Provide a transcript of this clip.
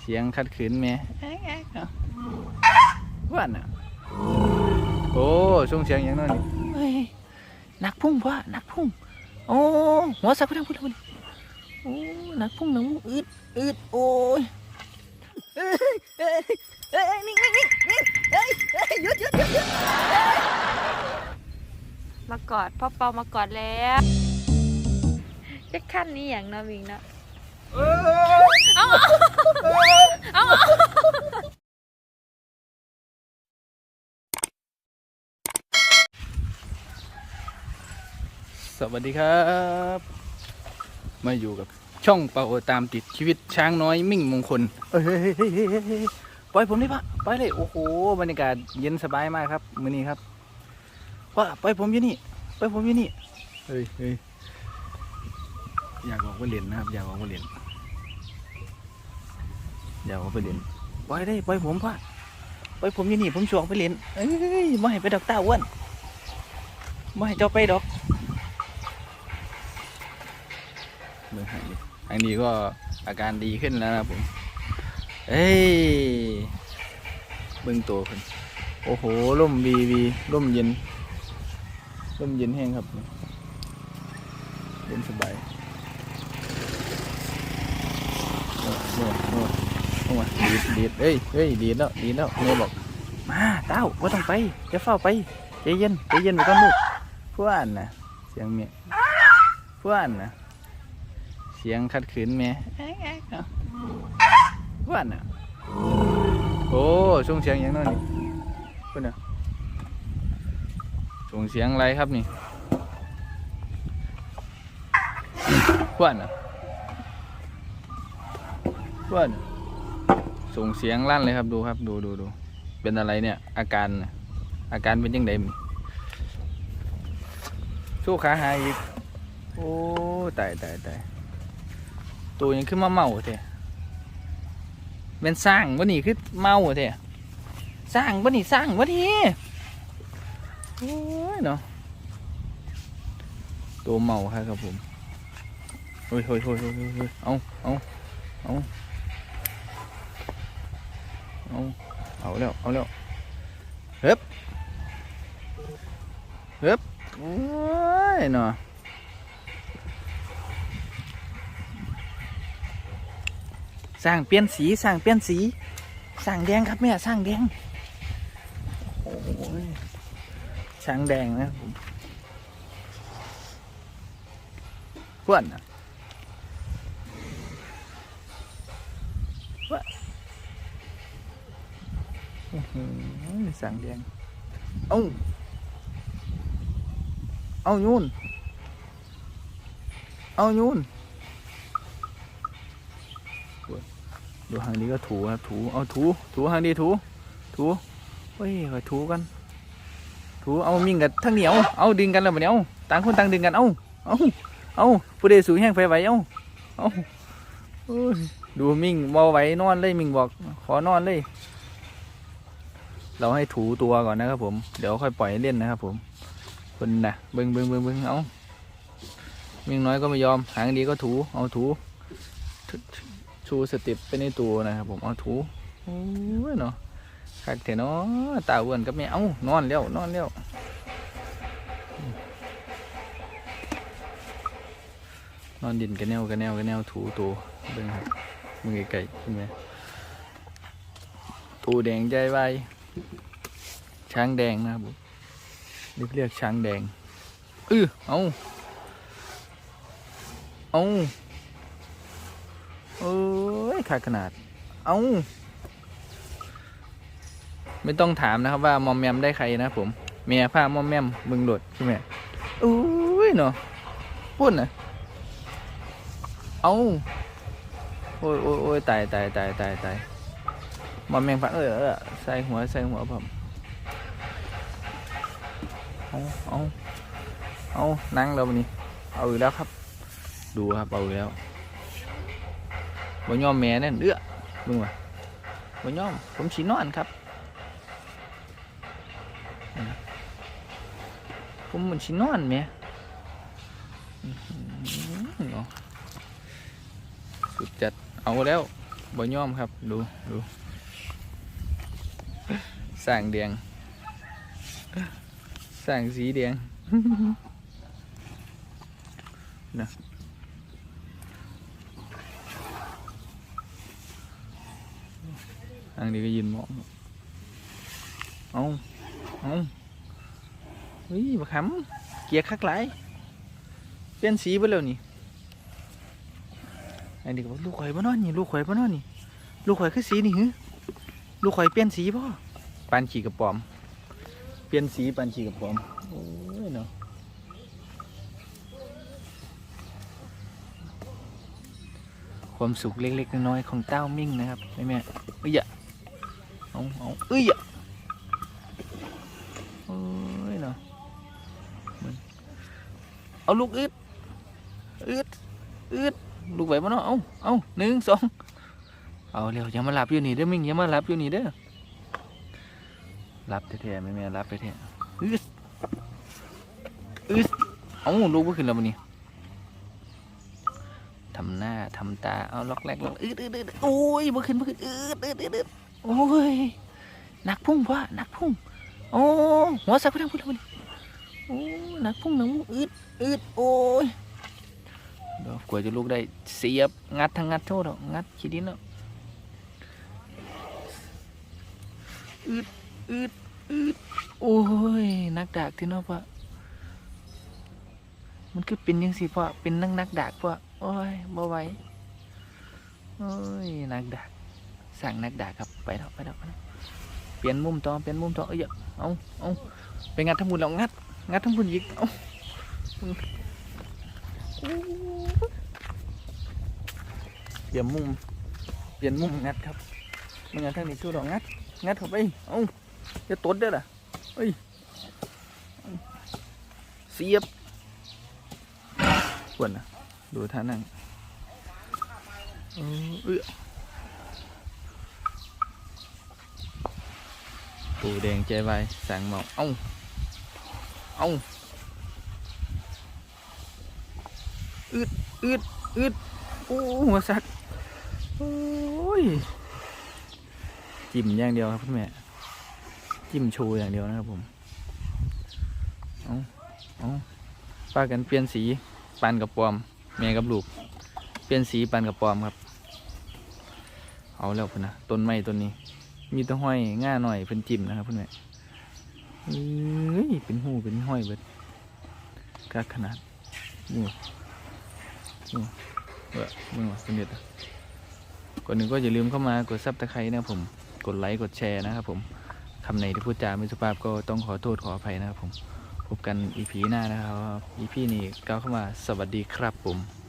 เสียงขัดขืนแม่แกแอ๊กเนาะว่านอะโอ้ช่วงเสียงอย่างนั้นนี่นักพุ่งพ่อนักพุ่ง โอ้หัวสักพุ่งพุ่งพุ่งโอ้นักพุ่งนักพุ่งอืดอืดโอ้ยเอ้ยเอ้ยเอ้ยนิ่งนิ่งนิ่งนิ่งเอ้ยเอ้ยหยุดหยุดหยุดหยุดมากอดพ่อเปามากอดแล้วจะขั้นนี้อย่างเนาะมิงเนาะเอ้า สวัสดีครับ มาอยู่กับช่องเป่าตามติดชีวิตช้างน้อยมิ่งมงคลเฮ้ยปล่อยผมได้ปะปล่อยเลยโอ้โหบรรยากาศเย็นสบายมากครับมื้อนี้ครับว่าปล่อยผมอยู่นี่ปล่อยผมอยู่นี่เฮ้ยเฮ้ยอยากออกไปเล่นนะครับ อยากออกไปเล่นอยากออกไปเล่นปล่อยได้ปล่อยผมพ่อปล่อยผมอยู่นี่ผมชวงไปเล่นเอ้ยไม่ให้ไปดอกตาอ้วนไม่ให้เจ้าไปดอก เบื้องหางนี้ทางนี้ก็อาการดีขึ้นแล้วนะผมเอ้ยเบื้องตัวขึ้นโอ้โหร่มวีวีร่มเย็นร่มเย็นแห้งครับเย็นสบายโอ้โหโอ้โหโอ้โหดีดดีดเอ้ยเฮ้ยดีดแล้วดีดแล้วเมย์บอกมาเต้าว่าต้องไปจะเฝ้าไปใจเย็นใจเย็นไปก่อนลูกเพื่อนนะเสียงเมียเพื่อนนะ เสียงขัดขืนแม่แกแอ๊กเนาะว่านอะโอ้ช่วงเสียงอย่างนั้นนี่เพื่อนอะช่วงเสียงอะไรครับนี่ว่านอะว่านส่งเสียงลั่นเลยครับดูครับ ดูดูดูเป็นอะไรเนี่ย อาการอาการเป็นยังไงมันสู้ขาหายอีก โอ้ตายตายตาย ตัวยังขึ้นมาเมาเถอะเป็นสร้างวะนี่คือเมาเถอะสร้างวะนี่สร้างวะนี่โอ้ยเนาะตัวเมาครับครับผมเฮ้ยเฮ้ยเฮ้ยเฮ้ยเฮ้ยเฮ้ยเอาเอาเอาเอาเอาแล้วเอาแล้วเฮ้บเฮ้บโอ้ยเนาะ สร้างเปลี่ยนสีสร้างเปลี่ยนสีสร้างแดงครับแม่สร้างแดงโอ้ยช้างแดงนะผมเพื่อนนะว่าอื้อหือสร้างแดงเอ้าเอายูนเอายูน ดูทางนี้ก็ถูครับถูเอาถูถูทางนี้ถูถูเฮ้ยคอยถูกันถูเอามิ่งกันทั้งเหนียวเอาดึงกันแล้วบัดนี้เอาต่างคนต่างดึงกันเอาเอาเอาผู้ใดสูงแห้งไฟไหวเอาเอาดูมิ่งบอไหวนอนเลยมิ่งบอกขอนอนเลย เราให้ถูตัวก่อนนะครับผมเดี๋ยวค่อยปล่อยเล่นนะครับผมคนนะเบิ้งเบิ้งเบิ้งเบิ้งเอามิ่งน้อยก็ไม่ยอมหางดีก็ถูเอาถู ชูสเติปไปในตัวนะครับผมเอาถูโอ้ยเนาะคักเถอะเนาะตาอ้วนกับแม่เอ้านอนแล้วนอนแล้วนอนดินกันแนวกันแนวกันแนวถูตัวเบิ่งครับมือไก่ใช่ไหมตูแดงใจไวช้างแดงนะครับผมนี่เรียกช้างแดงเออเอาเอา เอ้ยขาดขนาด เอาไม่ต้องถามนะครับว่ามอมแมมได้ใครนะผม เมียผ้ามอมแมมมึงโหลดใช่ไหมอุ้ยเนาะปุ่นนะเอาโอ้ยโอ้ยโอ้ยตายตายตายตายตายมอมแมมฟังเออเออใส่หัวใส่หัวผมเอาเอาเอานั่งแล้ววันนี้ เอาอีกแล้วครับ ดูครับ เอาอีกแล้ว บ่ยอมแม่นั่นเอื้อมึงวะบ่ยอม ผมสีนอนครับ ผมมันสีนอนแม่อื้อหือเนาะสุดจัด เอาแล้วบ่ยอมครับ ดูดูสร้างแดงสร้างสีแดงนะ อันนี้ก็ยินหมองเอาเอาเฮ้ยบักหำเกียร์คักหลายเปลี่ยนสีไปแล้วนี่อันนี้ก็บอกลูกข่อยบ่เนอนนี่ลูกข่อยบ่เนอนนี่ลูกข่อยคือสีนี่หือลูกข่อยเปลี่ยนสีบ่ะปานขี่กระป๋อม เปลี่ยนสีปานขี่กระป๋อมโอ้ยเนาะความสุขเล็กๆน้อยๆของเต้ามิ่งนะครับแม่แม่เอ้ยอะ เอาเอาเอ้ยอะโอ้ยเนาะเอาลูกอึดอึดอึดลูกไหวบ่เนาะเอาเอาหนึ่งสองเอาเร็วอย่ามาหลับอยู่นี่เด้อมิงอย่ามาหลับอยู่นี่เด้อหลับแท้ๆแม่แม่หลับแท้ๆอึดอึดเอาลูกบ่ขึ้นแล้วมื้อนี้ทำหน้าทำตาเอาล็อกแรกล็อกอึดอึดอึดโอ้ยบ่ขึ้นบ่ขึ้นอึดอึดอึดอึด โอ้ยนักพุ่งพ่อนักพุ่ง โอ้หัวสักไปทางพุ่นแล้วมื้อนี้โอ้นักพุ่งนักพุ่งอึดอึดโอ้ยเดี๋ยวกว่าจะลุกได้เสียบงัดทั้งงัดโทษหรอกงัดขี้ดินแล้วอืดอืดอืดโอ้ยนักดากที่นอปะมันคือเป็นยังสิพ่อเป็นนักนักดากพ่อโอ้ยบ่ไหวโอ้ยนักดาก สั่งนักด่าครับไปแล้วไปแล้วไปแล้วเปลี่ยนมุมต่อเปลี่ยนมุมต่อเอ้ยเอาเอาไปงัดทั้งหมดแล้วงัดงัดทั้งหมดอีกเอาเปลี่ยนมุมเปลี่ยนมุมงัดครับไม่งั้นทางนี้สู้ดอกงัดงัดเข้าไปเอาจะตดได้อล่ะเอ้ยเสียบปวดนะดูท่านั่งเออเอ้ย ปูแดงใจไวสั่งหมอกเอ้าเอ้าอึดอึดอึดโอ้หัวสัตว์โอ้ยจิ้มอย่างเดียวครับคุณแม่จิ้มโชว์อย่างเดียวนะครับผมเอาเอาป้ากันเปลี่ยนสีปันกับปอม แม่กับลูก เปลี่ยนสีปันกับปอมครับ เอาแล้วพุ่นนะต้นไม้ต้นนี้ มีต้นห้อยง่าหน่อยเพิ่นจิ้มนะครับคุณแม่เอ้ยเป็นหูเป็นห้อยเบิดกาขนาดนี่นี่เออมึงวะสนิทอะก่อนหนึ่งก็อย่าลืมเข้ามากดซับตะไคร้นะครับผม กดไลค์กดแชร์นะครับผมคำไหนที่พูดจาไม่สุภาพก็ต้องขอโทษขออภัยนะครับผม พบกันอีพีหน้านะครับอีพีนี้ก้าวเข้ามาสวัสดีครับผม